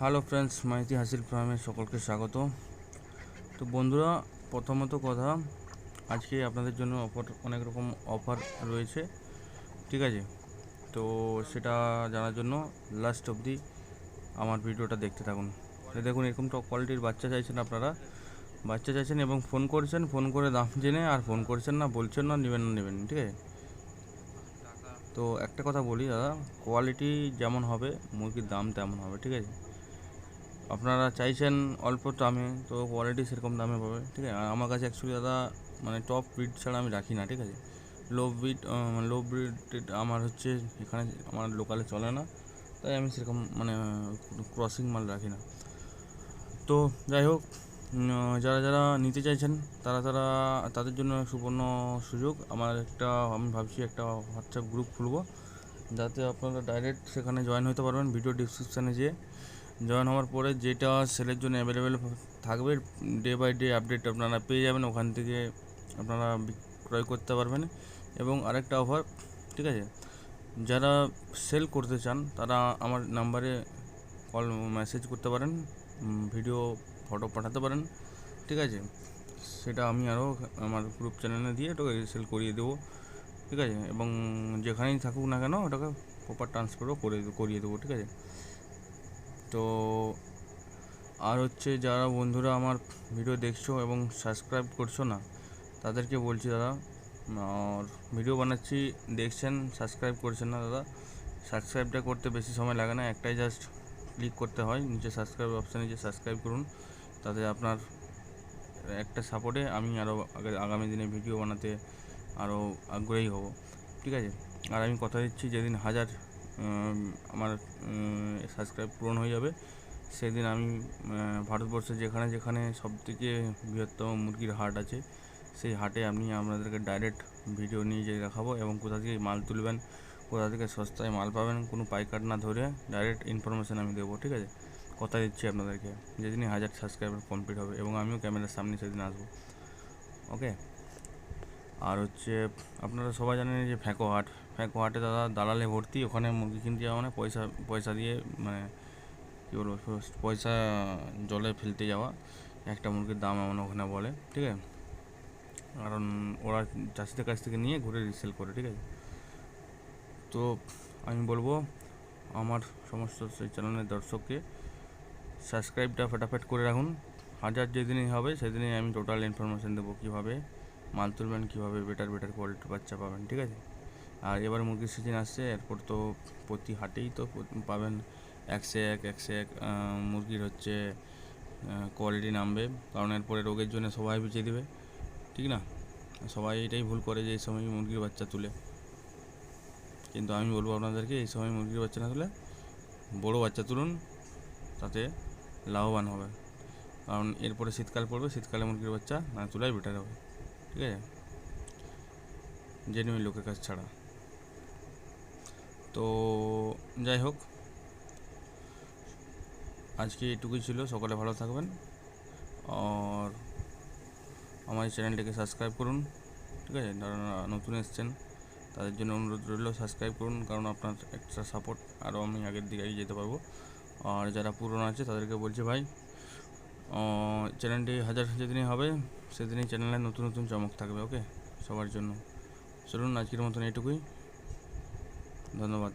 Hello friends Maiti হাসিল ফার্মে সকলকে স্বাগত। তো বন্ধুরা, প্রথমত কথা, আজকে আপনাদের জন্য অফার অনেক রকম অফার রয়েছে, ঠিক আছে? তো সেটা জানার জন্য লাস্ট অবধি আমার ভিডিওটা দেখতে থাকুন। দেখুন, এরকম টপ কোয়ালিটির বাচ্চা চাইছেন আপনারা। বাচ্চা চাইছেন এবং ফোন করেছেন ফোন করে দাম জেনে আর ফোন করছেন না, বলছেন না, নেবেন না, নেবেন, ঠিক আছে? তো একটা কথা বলি, দাদা কোয়ালিটি যেমন হবে, মুরগির দাম তেমন হবে, ঠিক আছে? আপনারা চাইছেন অল্প দামে, তো কোয়ালিটি সেরকম দামে পাবে, ঠিক আছে? আর আমার কাছে অ্যাকচুয়ালি দাদা মানে টপ ব্রিড ছাড়া আমি রাখি না, ঠিক আছে? লো ব্রিড লো ব্রিড আমার হচ্ছে এখানে, আমার লোকালে চলে না, তাই আমি সেরকম মানে ক্রসিং মাল রাখি না। তো যাই হোক যারা যারা নিতে চাইছেন, তারা তারা, তাদের জন্য সুবর্ণ সুযোগ। আমার একটা, আমি ভাবছি একটা হোয়াটসঅ্যাপ গ্রুপ খুলবো, যাতে আপনারা ডাইরেক্ট সেখানে জয়েন হতে পারবেন। ভিডিও ডিসক্রিপশানে যেয়ে জয়েন হওয়ার পরে যেটা সেলের জন্য অ্যাভেলেবেল থাকবে ডে বাই ডে আপডেট আপনারা পেয়ে যাবেন, ওখান থেকে আপনারা ক্রয় করতে পারবেন। এবং আরেকটা অফার ঠিক আছে? যারা সেল করতে চান, তারা আমার নাম্বারে কল মেসেজ করতে পারেন ভিডিও ফটো পাঠাতে পারেন, ঠিক আছে? সেটা আমি আরও আমার গ্রুপ চ্যানেলে দিয়ে ওটাকে সেল করিয়ে দেবো, ঠিক আছে? এবং যেখানেই থাকুক না কেন, ওটাকে প্রপার ট্রান্সফারও করে, করিয়ে দেবো, ঠিক আছে? তো আর হচ্ছে যারা বন্ধুরা আমার ভিডিও দেখছ এবং সাবস্ক্রাইব করছ না, তাদেরকে বলছি দাদা, আর ভিডিও বানাচ্ছি, দেখছেন সাবস্ক্রাইব করছেন না দাদা সাবস্ক্রাইবটা করতে বেশি সময় লাগে না, একটাই জাস্ট ক্লিক করতে হয়, নিচে সাবস্ক্রাইব অপশানে যে সাবস্ক্রাইব করুন, তাতে আপনার একটা সাপোর্টে আমি আরও আগামী দিনে ভিডিও বানাতে আরও আগ্রহী হব, ঠিক আছে? আর আমি কথা দিচ্ছি, যেদিন হাজার আমার সাবস্ক্রাইব পূরণ হয়ে যাবে। সেদিন আমি ভারতবর্ষে যেখানে যেখানে সবথেকে বৃহত্তম মুরগির হাট আছে, সেই হাটে আমি আপনাদেরকে ডাইরেক্ট ভিডিও নিয়ে যেয়ে দেখাবো এবং কোথা থেকে মাল তুলবেন, কোথা থেকে সস্তায় মাল পাবেন, কোনো পাইকার না ধরে ডাইরেক্ট ইনফরমেশান আমি দেবো, ঠিক আছে? কথা দিচ্ছি আপনাদেরকে। যেদিনই হাজার সাবস্ক্রাইবার কমপ্লিট হবে এবং আমিও ক্যামেরার সামনে সেদিন আসব। ওকে আর হচ্ছে, আপনারা সবাই জানেন যে ফ্যাঁকো হাট। ফ্যাঁকো হাটে দাদা দালালে ভর্তি, ওখানে মুরগি কিনতে যাওয়া মানে পয়সা পয়সা দিয়ে মানে কী বলব পয়সা জলে ফেলতে যাওয়া। একটা মুরগির দাম এমন ওখানে বলে, ঠিক আছে? কারণ ওরা চাষিদের কাছ থেকে নিয়ে ঘুরে রিসেল করে, ঠিক আছে? তো আমি বলব, আমার সমস্ত সেই চ্যানেলের দর্শককে সাবস্ক্রাইবটা ফটাফট করে রাখুন। হাজার যেদিনই হবে, সেদিনই আমি টোটাল ইনফরমেশান দেবো কীভাবে মাল তুলবেন কীভাবে? বেটার বেটার কোয়ালিটির বাচ্চা পাবেন, ঠিক আছে? আর এবার মুরগির সিজন আসছে, এরপর তো প্রতি হাটেই তো পাবেন একশো এক একশো এক মুরগির হচ্ছে কোয়ালিটি নামবে। কারণ এরপরে রোগের জন্য সবাই বেঁচে দেবে, ঠিক না? সবাই এটাই ভুল করে যে এই সময় মুরগির বাচ্চা তুলে। কিন্তু আমি বলব আপনাদেরকে, এই সময় মুরগির বাচ্চা না তুলে বড়ো বাচ্চা তুলুন, তাতে লাভবান হবে কারণ এরপরে শীতকাল পড়বে, শীতকালে মুরগির বাচ্চা না তোলাই বেটার হবে। ঠিক আছে জেনুইন লোকের কাছে ছাড়া। তো, যাই হোক, আজকে এটুকুই ছিল, সকলে ভালো থাকবেন, আর আমার চ্যানেলটাকে সাবস্ক্রাইব করুন, ঠিক আছে? যারা নতুন এসছেন, তাদের জন্য অনুরোধ রইল সাবস্ক্রাইব করুন, কারণ আপনার একটা সাপোর্ট আরও আমি আগের দিকে যেতে পারব। আর যারা পুরনো আছে, তাদেরকে বলছি ভাই চ্যানেলটি হাজার যেদিনই হবে, সেদিনই চ্যানেলে নতুন নতুন চমক থাকবে ওকে সবার জন্য। চলুন, আজকের মতন এইটুকুই। ধন্যবাদ।